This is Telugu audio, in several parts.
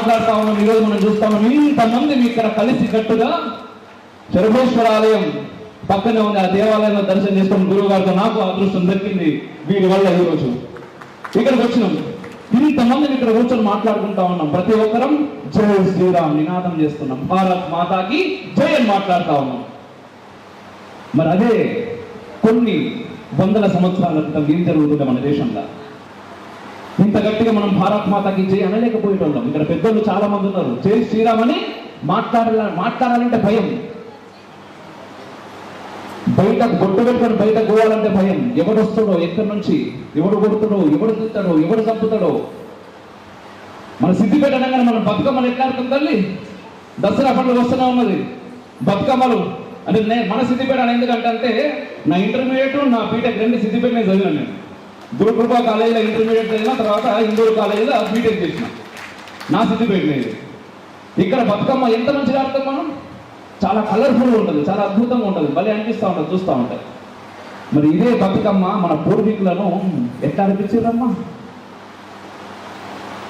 మాట్లాడుతా ఉన్నాం. ఈరోజు మనం చూస్తా ఉన్నాం ఇంతమంది మీ ఇక్కడ కలిసి కట్టుగా శరభేశ్వర ఆలయం పక్కనే ఉన్న ఆ దేవాలయంలో దర్శనం చేసుకుని గురువు గారితో నాకు అదృష్టం దక్కింది. వీరి వల్ల ఈరోజు ఇక్కడికి వచ్చినాం. ఇంతమందిని ఇక్కడ కూర్చొని మాట్లాడుకుంటా ఉన్నాం. ప్రతి ఒక్కరం జై శ్రీరామ్ నినాదం చేస్తున్నాం. భారత్ మాతాకి జై అని మాట్లాడుతా ఉన్నాం. మరి అదే కొన్ని వందల సంవత్సరాల క్రితం ఏం జరుగుతుండే మన దేశంలో. ఇంత గట్టిగా మనం భారత్ మాతాకి జై అనలేకపోయేటోళ్ళం. ఇక్కడ చాలా మంది ఉన్నారు. జై శ్రీరామ్ అని మాట్లాడాల మాట్లాడాలంటే భయం. బయట గొడ్డు పెట్టుకొని బయట పోవాలంటే భయం. ఎవడు వస్తాడో ఎక్కడి నుంచి? ఎవడు కొడుతాడో ఎవడు తింటాడో ఎవడు చంపుతాడో? మన సిద్ధిపేట అనగానే మనం బతుకమ్మలు ఎట్లా తల్లి? దసరా పండుగ వస్తూనే ఉన్నది. బతుకమ్మలు. అంటే నేను మన సిద్ధిపేట అని ఎందుకంటే నా ఇంటర్మీడియట్ నా బీటెక్ రెండు సిద్ధిపేట నేను చదివాను నేను. గురుకృపా కాలేజీలో ఇంటర్మీడియట్ చదివిన తర్వాత ఇందూరు కాలేజీలో బీటెక్ చేసిన. నా సిద్ధిపేట లేదు ఇక్కడ బతుకమ్మ ఎంత మంచిగా ఆడతాం మనం? చాలా కలర్ఫుల్ ఉంటుంది చాలా అద్భుతంగా ఉంటుంది భలే అనిపిస్తూ ఉంటుంది చూస్తూ ఉంటుంది. మరి ఇదే బతుకమ్మ మన పూర్వీకులను ఎట్లా అనిపించారమ్మా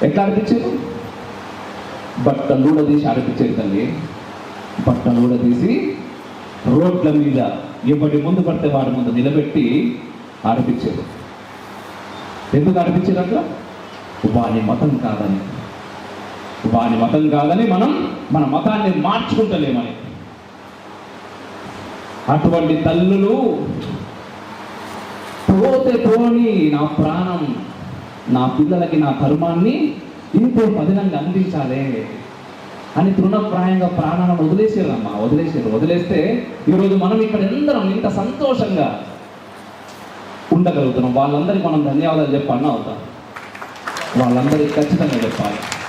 ఎట్లా అనిపించారు బట్టలు నూడ తీసి ఆడిపించేది తల్లి. బట్టలు నూడ తీసి రోడ్ల మీద ఎవరి ముందు పడితే వాడి ముందు నిలబెట్టి ఆడిపించారు ఎందుకు ఆడిపించారు అట్లా? వాని మతం కాదని. వాని మతం కాదని మనం మన మతాన్ని మార్చుకుంటలేమని. అటువంటి తల్లులు పోతే పోని నా ప్రాణం నా పిల్లలకి నా ధర్మాన్ని ఇంకో పదిలంగా అందించాలి అని తృణప్రాయంగా ప్రాణాలను వదిలేసేదమ్మా వదిలేసేది వదిలేస్తే ఈరోజు మనం ఇక్కడ అందరం ఇంత సంతోషంగా ఉండగలుగుతున్నాం. వాళ్ళందరికీ మనం ధన్యవాదాలు చెప్పాలని అవుతాం? వాళ్ళందరికీ ఖచ్చితంగా చెప్పాలి.